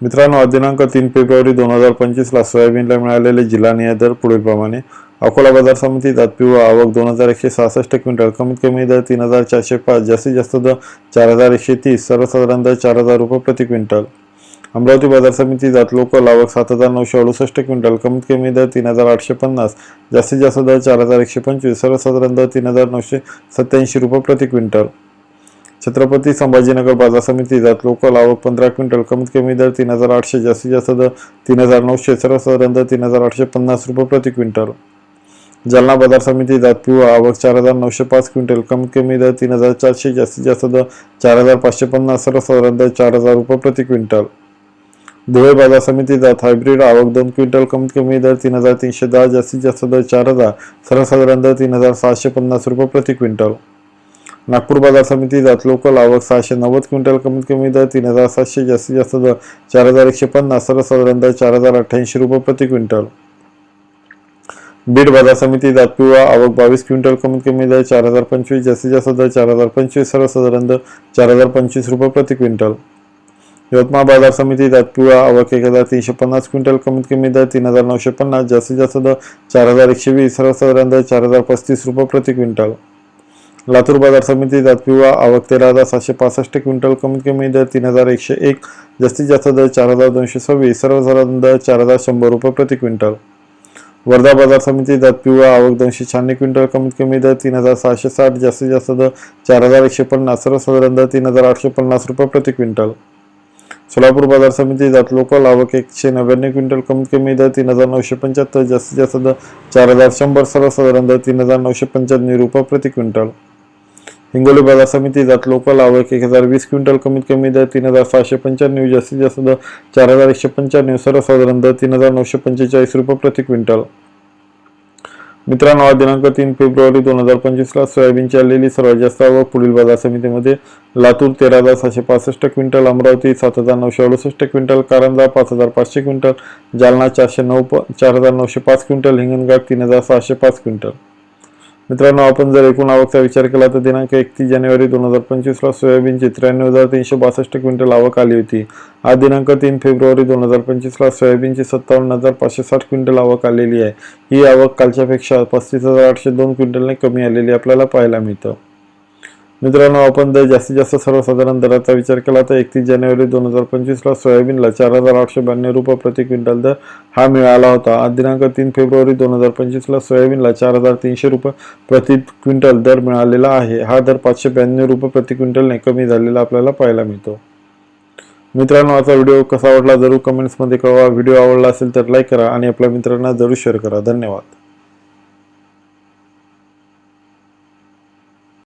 मित्रांनो दिनांक तीन फेब्रुवारी दोन हजार पंचवीसला सोयाबीनला मिळालेले जिल्हानिहाय दर पुढीलप्रमाणे. अकोला बाजार समितीत पिवळा आवक दोन हजार एकशे सहासष्ट क्विंटल कमीत कमी दर तीन हजार चारशे पाच जास्तीत जास्त दर चार हजार एकशे तीस सर्वसाधारण दर चार हजार रुपये प्रति क्विंटल. अमरावती बाजार समितीत लोकल आवक सात हजार नऊशे अडुसष्ट क्विंटल कमीत कमी दर तीन हजार आठशे पन्नास जास्तीत जास्त दर चार हजार एकशे पंचवीस सर्वसाधारण दर तीन हजार नऊशे सत्याऐंशी रुपये प्रति क्विंटल. छत्रपती संभाजीनगर बाजार समिती जात लोकल आवक पंधरा क्विंटल कमीत कमी दर तीन हजार आठशे जास्तीत जास्त दर तीन हजार नऊशे सर्वसाधारण दर तीन हजार आठशे पन्नास रुपये प्रति क्विंटल. जालना बाजार समिती जात पिवळा आवक चार हजार नऊशे पाच क्विंटल कमीत कमी दर तीन हजार चारशे जास्तीत जास्त दर चार हजार पाचशे पन्नास सर्वसाधारण दर चार हजार रुपये प्रति क्विंटल. धुळे बाजार समिती जात हायब्रिड आवक दोन क्विंटल कमीत कमी दर तीन हजार तीनशे दहा जास्तीत जास्त दर चार हजार सर्वसाधारण दर तीन हजार सहाशे पन्नास रुपये प्रति क्विंटल. नागपूर बाजार समितीत लोकल आवक सहाशे नव्वद क्विंटल कमीत कमी दर तीन हजार सातशे जास्तीत जास्त दर चार हजार एकशे पन्नास सर्वसाधारण दर चार हजार अठ्ठ्याऐंशी रुपये प्रति क्विंटल. बीड बाजार समितीत पिवळा आवक बावीस क्विंटल कमीत कमी दर चार हजार पंचवीस जास्तीत जास्त दर चार हजार पंचवीस सर्वसाधारण दर चार हजार पंचवीस रुपये प्रति क्विंटल. यवतमाळ बाजार समितीत पिवळा आवक एक हजार तीनशे पन्नास क्विंटल कमीत कमी दर तीन हजार नऊशे पन्नास जास्तीत जास्त दर चार हजार एकशे वीस सर्वसाधारण दर चार हजार पस्तीस रुपये प्रति क्विंटल. लातूर बाजार समिती पिवळा आवक तेरा हजार सातशे पासष्ट क्विंटल कमीत कमी दर तीन हजार एकशे एक जास्तीत जास्त दर चार हजार दोनशे सव्वीस सर्वसाधारण दर चार हजार शंभर रुपये प्रति क्विंटल. वर्धा बाजार समिती पिवळा आवक दोनशे शहाण्णव क्विंटल कमीत कमी दर तीन हजार सहाशे साठ जास्तीत जास्त दर चार हजार एकशे पन्नास सर्वसाधारण दर तीन हजार आठशे पन्नास रुपये प्रति क्विंटल. सोलापूर बाजार समिती जात लोकल आवक एकशे नव्याण्णव क्विंटल कमीत कमी दर तीन हजार नऊशे पंच्याहत्तर जास्तीत जास्त दर चार हजार शंभर सर्वसाधारण दर तीन हजार नऊशे पंच्याण्णव रुपये प्रति क्विंटल. हिंगोली बाजार समितीत लोकल आवक एक हजार वीस क्विंटल कमीत कमी दर तीन हजार सहाशे पंच्याण्णव जास्तीत जास्त दर चार हजार एकशे पंच्याण्णव सर्वसाधारण दर तीन हजार नऊशे पंचेचाळीस रुपये प्रति क्विंटल. मित्रांनो आज दिनांक तीन फेब्रुवारी दोन हजार पंचवीसला सोयाबीनची आलेली सर्वात जास्त आवक पुढील बाजार समितीमध्ये लातूर तेरा हजार सहाशे पासष्ट क्विंटल अमरावती सात हजार नऊशे अडुसष्ट क्विंटल कारंजा पाच हजार पाचशे क्विंटल जालना चारशे नऊ चार हजार नऊशे पाच क्विंटल हिंगणघाट तीन हजार सहाशे पाच क्विंटल. मित्रांनो आपण जर एकूण आवकचा विचार केला तर दिनांक एकतीस जानेवारी दोन हजार पंचवीसला सोयाबीनची त्र्याण्णव हजार तीनशे बासष्ट क्विंटल आवक आली होती. आज दिनांक तीन फेब्रुवारी दोन हजार पंचवीसला सोयाबीनची सत्तावन्न हजार पाचशे साठ क्विंटल आवक आलेली आहे. ही आवक कालच्यापेक्षा पस्तीस हजार आठशे दोन क्विंटलने कमी आलेली आपल्याला पाहायला मिळतं. मित्रांनो आपण जर जास्तीत जास्त सर्वसाधारण दराचा विचार केला तर एकतीस जानेवारी दोन हजार पंचवीसला सोयाबीनला चार हजार आठशे ब्याण्णव रुपये प्रति क्विंटल दर हा मिळाला होता. आज दिनांक तीन फेब्रुवारी दोन हजार पंचवीसला सोयाबीनला चार हजार तीनशे रुपये प्रति क्विंटल दर मिळालेला आहे. हा दर पाचशे ब्याण्णव रुपये प्रति क्विंटलने कमी झालेला आपल्याला पाहायला मिळतो. मित्रांनो आजचा व्हिडिओ कसा आवडला जरूर कमेंट्समध्ये कळवा. व्हिडिओ आवडला असेल तर लाईक करा आणि आपल्या मित्रांना जरूर शेअर करा. धन्यवाद.